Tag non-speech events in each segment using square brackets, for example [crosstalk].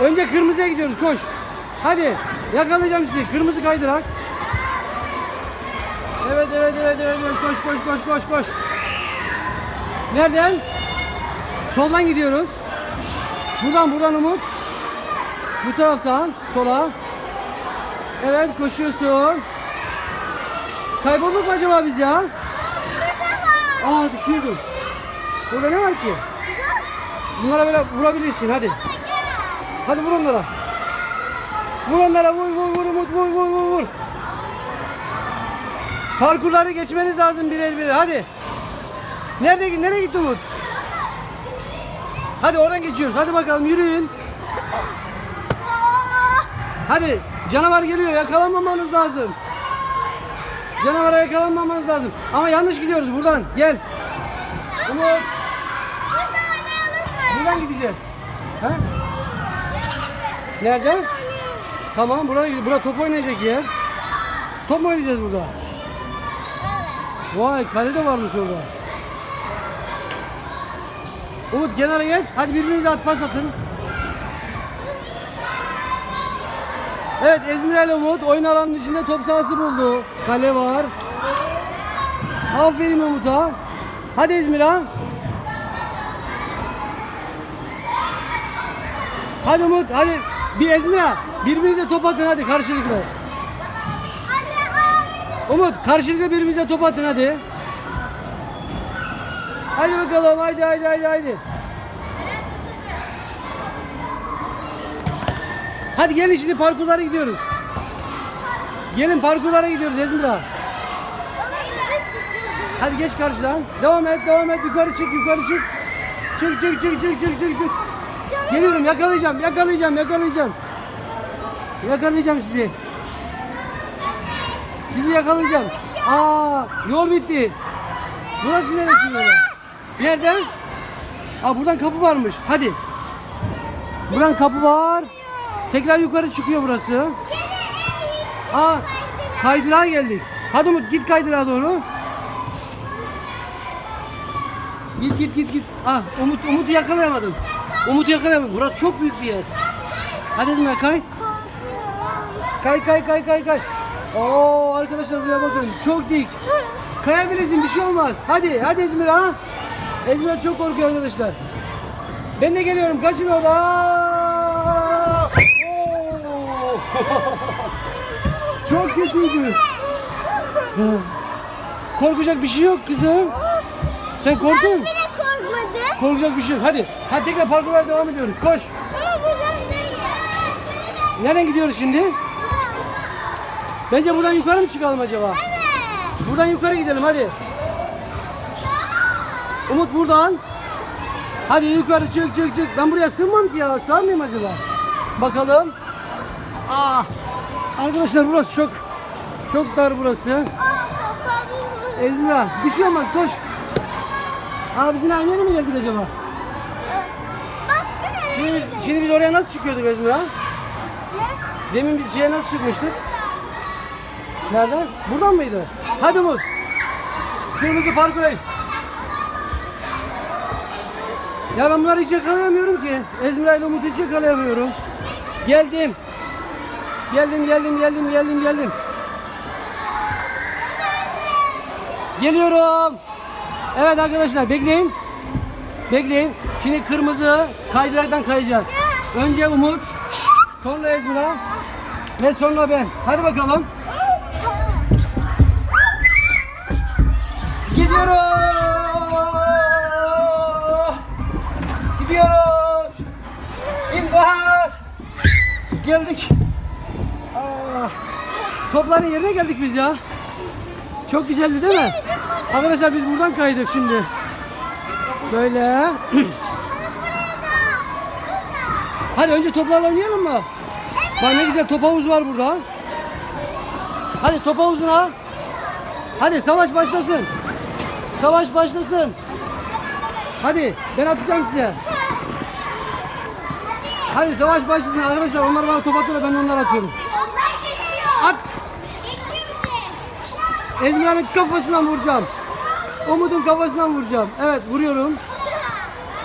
Önce kırmızıya gidiyoruz koş. Hadi yakalayacağım sizi. Kırmızı kaydırak. Evet evet evet evet koş koş koş koş koş. Nereden? Soldan gidiyoruz. Buradan buradan Umut. Bu taraftan sola. Evet koşuyorsun. Kaybolduk mu acaba biz ya? Aa düşüyordum. Burada ne var ki? Bunlara böyle vurabilirsin hadi. Hadi vur onlara. Vur onlara vur vur vur Umut vur vur vur vur. Parkurları geçmeniz lazım birer birer hadi. Nerede nereye gitti Umut? Hadi oradan geçiyoruz. Hadi bakalım yürüyün. Hadi canavar geliyor yakalanmamanız lazım. Canavara yakalanmamanız lazım. Ama yanlış gidiyoruz buradan. Gel. Umut. Buradan gideceğiz. Ha? Nerede? Tamam burada, burada top oynayacak yer. Top mu oynayacağız burada? Vay kale de varmış orada. Umut kenara geç. Hadi birbirinize at pas atın. Evet İzmir ile Umut oyun alanının içinde top sahası buldu. Kale var. Aferin Umut'a. Hadi İzmir ha. Hadi Umut hadi. Bir İzmir ha. Birbirinize top atın hadi karşılıklı. Umut karşılıklı birbirinize top atın hadi. Hadi bakalım haydi haydi haydi haydi. Hadi gelin şimdi parkurlara gidiyoruz. Gelin parkurlara gidiyoruz Ezmira. Hadi geç karşıdan. Devam et, devam et. Yukarı çık, yukarı çık. Çık, çık, çık, çık, çık, çık, çık. Geliyorum, yakalayacağım, yakalayacağım, yakalayacağım. Yakalayacağım sizi. Sizi yakalayacağım. Aa, yol bitti. Burası neresi böyle? Nereden? Aa, buradan kapı varmış. Hadi. Buradan kapı var. Tekrar yukarı çıkıyor burası. Aa, kaydırağa geldik. Hadi Umut git kaydırağa doğru. Git git git git. Ah Umut Umut'u yakalayamadım. Umut'u yakalayamadım. Burası çok büyük bir yer. Hadi Ezmi kay. Kay kay kay kay kay. Oo arkadaşlar buraya bakın. Çok dik. Kayabilirsin bir şey olmaz. Hadi hadi İzmir ha. İzmir çok korkuyor arkadaşlar. Ben de geliyorum. Kaçın orada. [laughs] Çok kötüydü. Korkacak bir şey yok kızım. Sen korktun. Korkacak bir şey yok. Hadi. Hadi tekrar parkurlara devam ediyoruz. Koş. Nereden gidiyoruz şimdi? Bence buradan yukarı mı çıkalım acaba? Evet. Buradan yukarı gidelim hadi. Umut buradan. Hadi yukarı çık çık çık. Ben buraya sığmam ki ya. Sığar mıyım acaba? Bakalım. Aa. Arkadaşlar burası çok çok dar burası. Ezra bir şey olmaz koş. Yine aynı yere mi geldik acaba? Başka ne? Şimdi, biz- şimdi biz oraya nasıl çıkıyorduk Ezra? Demin biz şeye nasıl çıkmıştık? Nereden? Buradan mıydı? Hadi Umut. Kırmızı parkura in. Ya ben bunları hiç yakalayamıyorum ki. Ezmira ile Umut'u hiç yakalayamıyorum. Geldim. Geldim, geldim, geldim, geldim, geldim. Geliyorum. Evet arkadaşlar bekleyin. Bekleyin. Şimdi kırmızı kaydıraktan kayacağız. Önce Umut, sonra Ezmira ve sonra ben. Hadi bakalım. Gidiyoruz. Gidiyoruz. İmdat. Geldik. Aa, topların yerine geldik biz ya. Çok güzeldi değil mi? Arkadaşlar biz buradan kaydık şimdi. Böyle. Hadi önce toplarla oynayalım mı? Bak ne güzel top havuzu var burada. Hadi top havuzuna. Hadi savaş başlasın. Savaş başlasın. Hadi ben atacağım size. Hadi savaş başlasın arkadaşlar. Onlar bana top atıyor ben onlara atıyorum. At. Geçiyor. Ezmira'nın kafasından vuracağım. Umut'un kafasından vuracağım. Evet vuruyorum.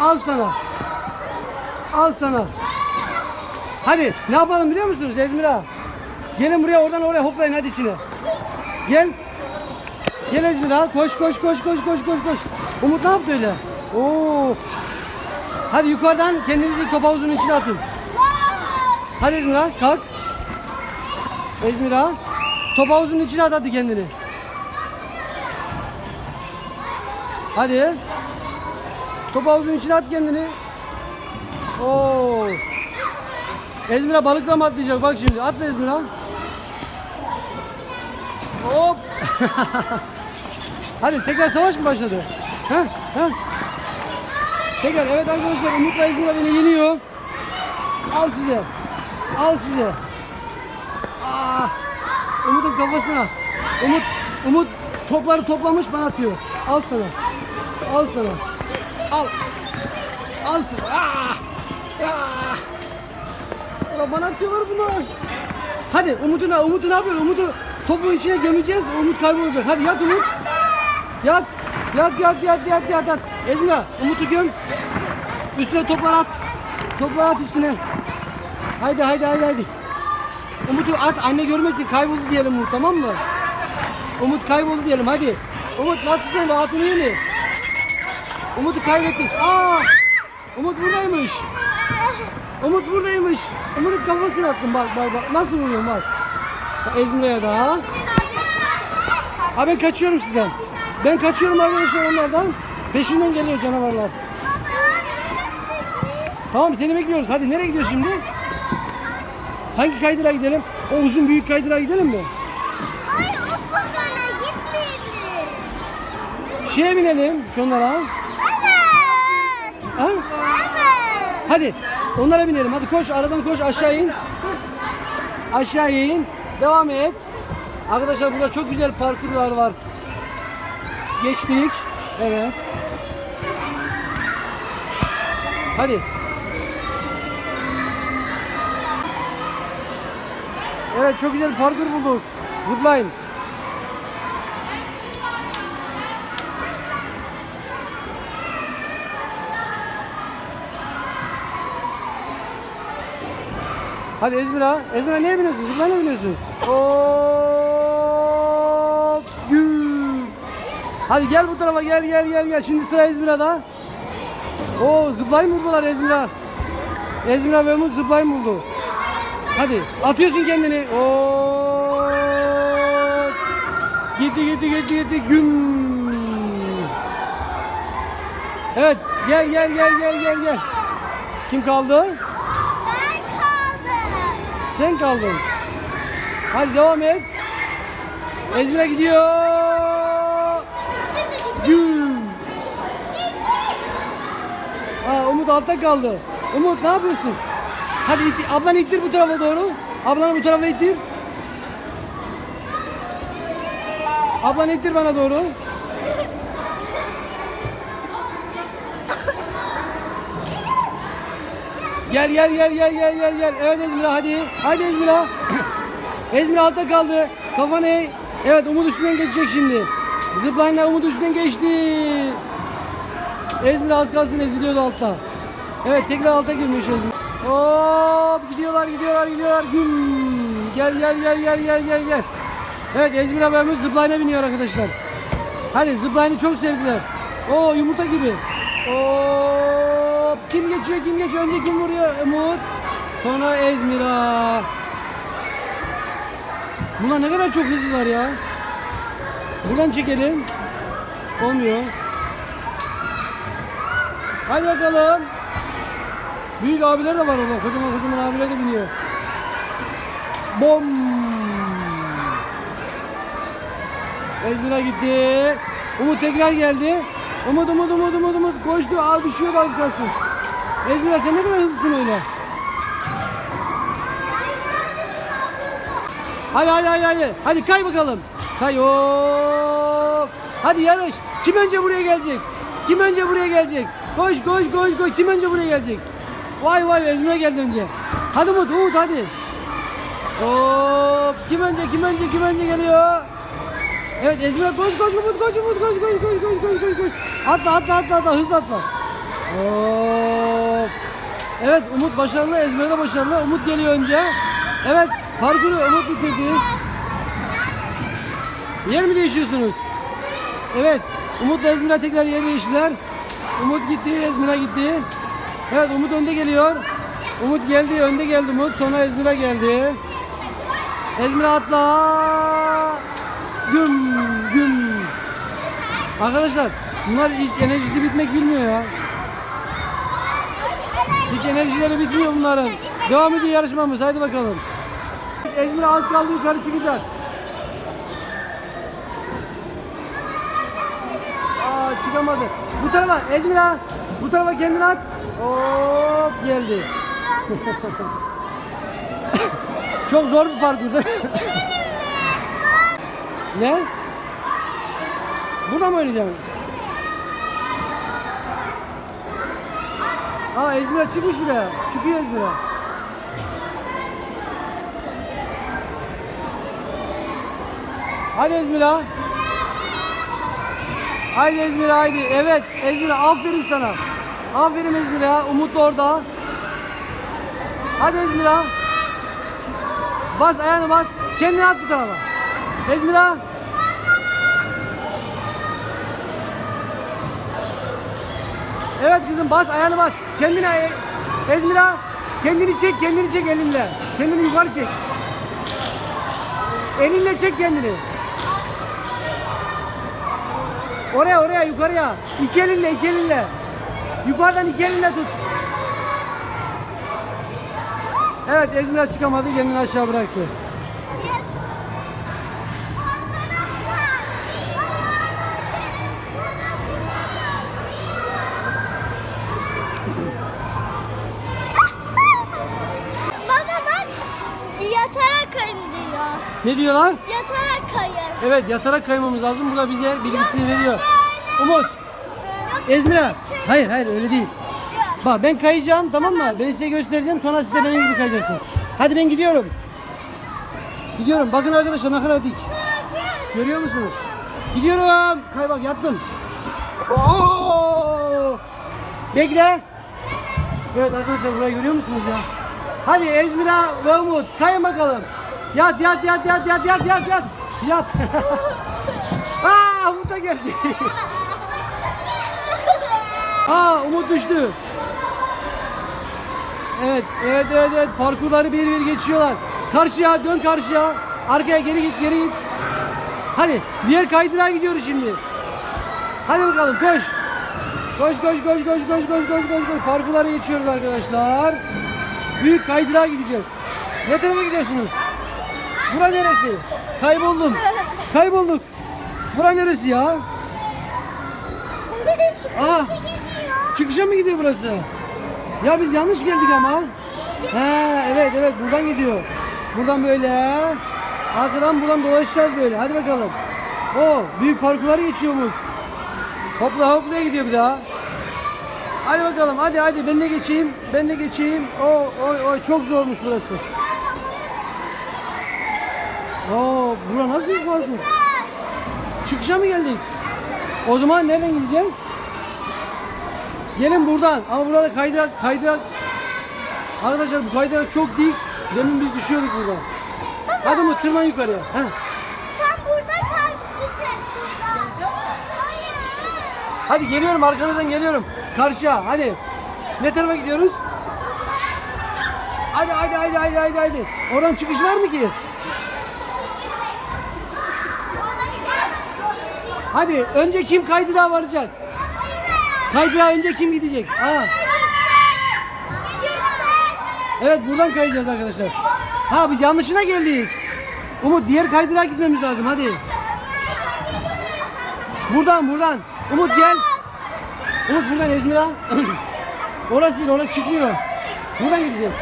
Al sana. Al sana. Hadi ne yapalım biliyor musunuz Ezmira? Gelin buraya oradan oraya hoplayın hadi içine. Gel. Gel Ezmira. Koş koş koş koş koş koş koş. Umut ne yaptı öyle? Oo. Hadi yukarıdan kendinizi top havuzunun içine atın. Hadi Ezmira kalk. Ezmira. Top havuzunun içine at hadi kendini. Hadi. Top havuzunun içine at kendini. Oo. Ezmira balıkla mı atlayacak? Bak şimdi. Atla Ezmira. Hop. [laughs] Hadi tekrar savaş mı başladı? Ha? Ha? Tekrar evet arkadaşlar Umut'la Ezmira beni yeniyor. Al size. Al size. Aa, Umut'un kafasına. Umut, Umut topları toplamış bana atıyor. Al sana. Al sana. Al. Al sana. Aa! Aa! Ulan bana atıyorlar bunlar. Hadi Umut'u ne, Umut'u ne yapıyor? Umut'u topun içine gömeceğiz. Umut kaybolacak. Hadi yat Umut. Yat. Yat yat yat yat yat yat. Ezma Umut'u göm. Üstüne toplar at. Toplar at üstüne. Haydi haydi haydi haydi. Umut'u at anne görmesin kayboldu diyelim Umut tamam mı? Umut kayboldu diyelim hadi. Umut nasılsın rahatın iyi mi? Umut'u kaybettik. Aa! Umut buradaymış. Umut buradaymış. Umut'un kafasını attım bak bak bak. Nasıl vuruyorum bak. Ezmir'e daha. Ha ben kaçıyorum sizden. Ben kaçıyorum arkadaşlar onlardan. Peşinden geliyor canavarlar. Tamam seni bekliyoruz. Hadi nereye gidiyoruz şimdi? Hangi kaydıra gidelim? O uzun büyük kaydıra gidelim mi? Ay o bana gitmedi. Şeye binelim şunlara. Evet. Ha? Evet. Hadi onlara binelim. Hadi koş aradan koş aşağı in. Aşağı in. Devam et. Arkadaşlar burada çok güzel parkurlar var. Geçtik. Evet. Hadi. Evet çok güzel parkur bulduk. Zipline. Hadi Ezmira. Ezmira neye biniyorsun? Zıplayana biniyorsun. Hop. Güm. Hadi gel bu tarafa gel gel gel gel. Şimdi sıra Ezmira'da. Oo zıplayın buldular Ezmira. Ezmira ve Umut zıplayın buldu. Hadi atıyorsun kendini. Hop. Gitti gitti gitti gitti. Güm. Evet gel gel gel gel gel gel. Kim kaldı? Sen kaldın. Hadi devam et. Ezmira gidiyor. Güm. Aa, Umut altta kaldı. Umut ne yapıyorsun? Hadi itti, ablanı ittir bu tarafa doğru. Ablanı bu tarafa ittir. Ablanı ittir bana doğru. Gel gel gel gel gel gel gel. Evet Ezmira hadi. Hadi Ezmira. [coughs] Ezmira altta kaldı. Kafanı eğ. Evet Umut üstünden geçecek şimdi. Zıplayanlar Umut üstünden geçti. Ezmira az kalsın eziliyordu altta. Evet tekrar alta girmiş Ezmira. Hop gidiyorlar gidiyorlar gidiyorlar. Güm. Gel gel gel gel gel gel gel. Evet Ezmira ve Umut zıplayana biniyor arkadaşlar. Hadi zıplayanı çok sevdiler. Oo yumurta gibi. Hop. Kim geçiyor kim geçiyor? Önce kim vuruyor? Umut. Sonra Ezmira. Bunlar ne kadar çok hızlılar ya. Buradan çekelim. Olmuyor. Hadi bakalım. Büyük abiler de var orada. Kocaman kocaman abiler de biniyor. Bom. Ezmira gitti. Umut tekrar geldi. Umut Umut Umut Umut Umut koştu. Aa düşüyor az kalsın. Ezmira sen ne kadar hızlısın öyle. Hadi hadi hadi hadi. Hadi kay bakalım. Kay hop. Hadi yarış. Kim önce buraya gelecek? Kim önce buraya gelecek? Koş koş koş koş. Kim önce buraya gelecek? Vay vay Ezmira geldi önce. Hadi Umut Umut hadi. Hop. Kim önce kim önce kim önce geliyor? Evet Ezmira koş koş Umut koş Umut koş koş koş koş koş koş koş. Atla atla atla atla hızlı atla. Hop. Evet Umut başarılı, Ezmira da başarılı. Umut geliyor önce. Evet parkuru Umut bitirdi. Yer mi değişiyorsunuz? Evet Umut ve Ezmira tekrar yer değiştiler. Umut gitti, Ezmira gitti. Evet Umut önde geliyor. Umut geldi, önde geldi Umut. Sonra Ezmira geldi. Ezmira atla. Güm güm. Arkadaşlar bunlar hiç enerjisi bitmek bilmiyor ya. Hiç enerjileri bitmiyor bunların. Devam ediyor yarışmamız. Haydi bakalım. Ezmir az kaldı yukarı çıkacak. Aa çıkamadı. Bu tarafa Ezmira. Bu tarafa kendini at. Hop geldi. [laughs] Çok zor bir parkurdu. Ne? Burada mı oynayacaksın? Aa Ezmira çıkmış bile. Çıkıyor Ezmira. Hadi Ezmira. Haydi Ezmira haydi. Evet Ezmira aferin sana. Aferin Ezmira. Umut da orada. Hadi Ezmira. Bas ayağını bas. Kendini at bu tarafa. Ezmira. Evet kızım bas ayağını bas. Kendine Ezmira kendini çek kendini çek elinle. Kendini yukarı çek. Elinle çek kendini. Oraya oraya yukarıya. İki elinle iki elinle. Yukarıdan iki elinle tut. Evet Ezmira çıkamadı kendini aşağı bıraktı. Ne diyorlar? Yatarak kayın. Evet yatarak kaymamız lazım. Bu da bize bilgisini veriyor. Umut, Ezmira. Hayır hayır öyle değil. Bak ben kayacağım tamam mı? Ben size göstereceğim sonra siz de benim gibi kayacaksınız. Hadi ben gidiyorum. Gidiyorum. Bakın arkadaşlar ne kadar dik. Görüyor musunuz? Gidiyorum. Kay bak yattım. Oo! Bekle. Evet arkadaşlar burayı görüyor musunuz ya? Hadi Ezmira ve Umut kayın bakalım. Yat yat yat yat yat yat yat yat. Yat. [laughs] Aa Umut da geldi. [laughs] Aa Umut düştü. Evet, evet, evet, evet. Parkurları bir bir geçiyorlar. Karşıya, dön karşıya. Arkaya geri git, geri git. Hadi, diğer kaydırağa gidiyoruz şimdi. Hadi bakalım, koş. Koş, koş, koş, koş, koş, koş, koş, koş, koş. Parkurları geçiyoruz arkadaşlar. Büyük kaydırağa gideceğiz. Ne tarafa gidiyorsunuz? Bura neresi? Kayboldum. Kaybolduk. Bura neresi ya? Aa. Çıkışa mı gidiyor burası? Ya biz yanlış geldik ama. He evet evet buradan gidiyor. Buradan böyle. Arkadan buradan dolaşacağız böyle. Hadi bakalım. O büyük parkurları geçiyor Umut. Hopla hoplaya gidiyor bir daha. Hadi bakalım hadi hadi ben de geçeyim. Ben de geçeyim. O oy oy çok zormuş burası. Oo bura nasıl bir parkur? Çıkışa mı geldik? O zaman nereden gideceğiz? Gelin buradan. Ama burada kaydırak kaydırak. Arkadaşlar bu kaydırak çok dik. Demin biz düşüyorduk buradan. Hadi mı tırman yukarıya. Heh. Sen burada kal. Lütfen burada. Hayır. Hadi geliyorum arkanızdan geliyorum. Karşıya hadi. Ne tarafa gidiyoruz? Hadi hadi hadi hadi hadi hadi. Oradan çıkış var mı ki? Hadi önce kim kaydırağa varacak? Kaydırağa önce kim gidecek? Aa. Evet buradan kayacağız arkadaşlar. Ha biz yanlışına geldik. Umut diğer kaydırağa gitmemiz lazım hadi. Buradan buradan. Umut gel. Umut buradan Ezmira. [clears throat] orası değil orası çıkmıyor. Buradan gideceğiz.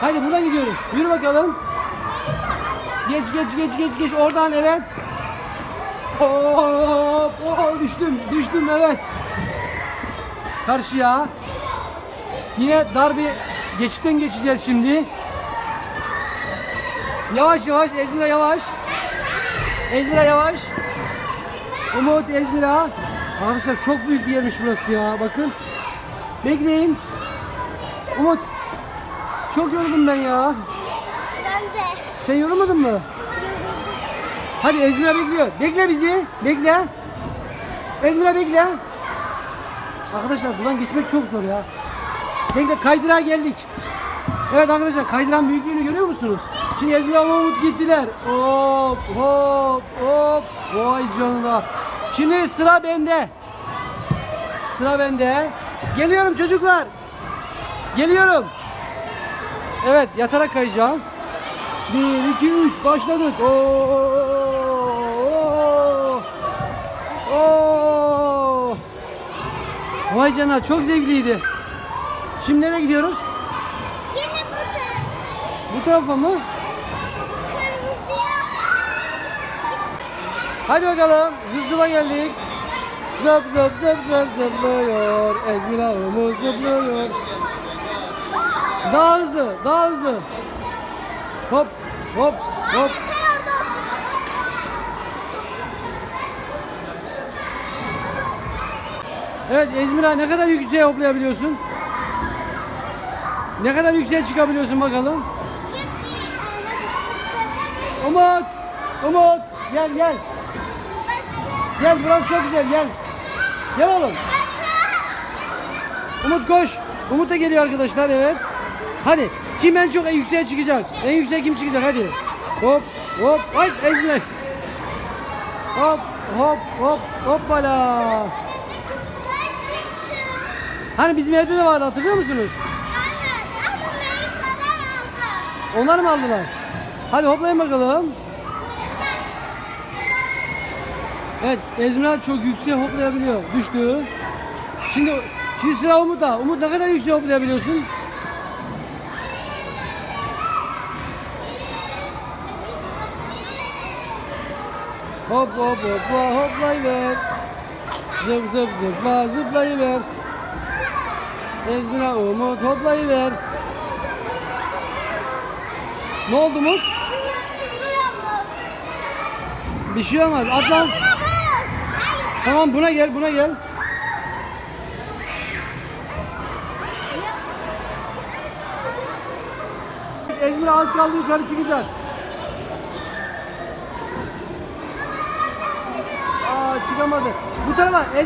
Hadi buradan gidiyoruz. Yürü bakalım. Geç geç geç geç geç oradan evet. Hop, oh, düştüm düştüm evet. Karşıya. Yine dar bir geçitten geçeceğiz şimdi. Yavaş yavaş Ezmira yavaş. Ezmira yavaş. Umut Ezmira. Arkadaşlar çok büyük bir yermiş burası ya. Bakın. Bekleyin. Umut. Çok yoruldum ben ya. Sen yorulmadın mı? Hadi Ezmira bekliyor. Bekle bizi. Bekle. Ezmira bekle. Arkadaşlar buradan geçmek çok zor ya. Bekle kaydırağa geldik. Evet arkadaşlar kaydıran büyüklüğünü görüyor musunuz? Şimdi Ezmira ve Umut gittiler. Hop hop hop. Vay canına. Şimdi sıra bende. Sıra bende. Geliyorum çocuklar. Geliyorum. Evet yatarak kayacağım. 1, 2, 3 başladık. Oo, oo, oo. Vay canına çok zevkliydi. Şimdi nereye gidiyoruz? Yine bu taraf. Bu tarafa mı? Hadi bakalım. Zıp zıpa geldik. Zıp zıp zıp zıp zıplıyor. Ezmir ağımız zıplıyor. Daha hızlı, daha hızlı. Hop, hop, hop. Evet Ezmira ne kadar yükseğe hoplayabiliyorsun? Ne kadar yükseğe çıkabiliyorsun bakalım? Umut! Umut! Gel gel. Gel burası çok güzel gel. Gel oğlum. Umut koş. Umut da geliyor arkadaşlar evet. Hadi. Kim en çok en yükseğe çıkacak? En yükseğe kim çıkacak hadi. Hop hop ay Ezmira. Hop hop hop hoppala. Hani bizim evde de vardı hatırlıyor musunuz? Onlar mı aldılar? Hadi hoplayın bakalım. Evet Ezmira çok yüksek hoplayabiliyor. Düştü. Şimdi şimdi sıra Umut'ta. Umut ne kadar yüksek hoplayabiliyorsun? Hop hop hopla hoplayıver. Zıp zıp zıpla zıplayıver. Ezmira Umut hoplayıver. Ne oldu Umut? Bir şey olmaz. Atlan. Tamam buna gel buna gel. Ezmir az kaldı yukarı çıkacak. Aa çıkamadı. Bu tarafa.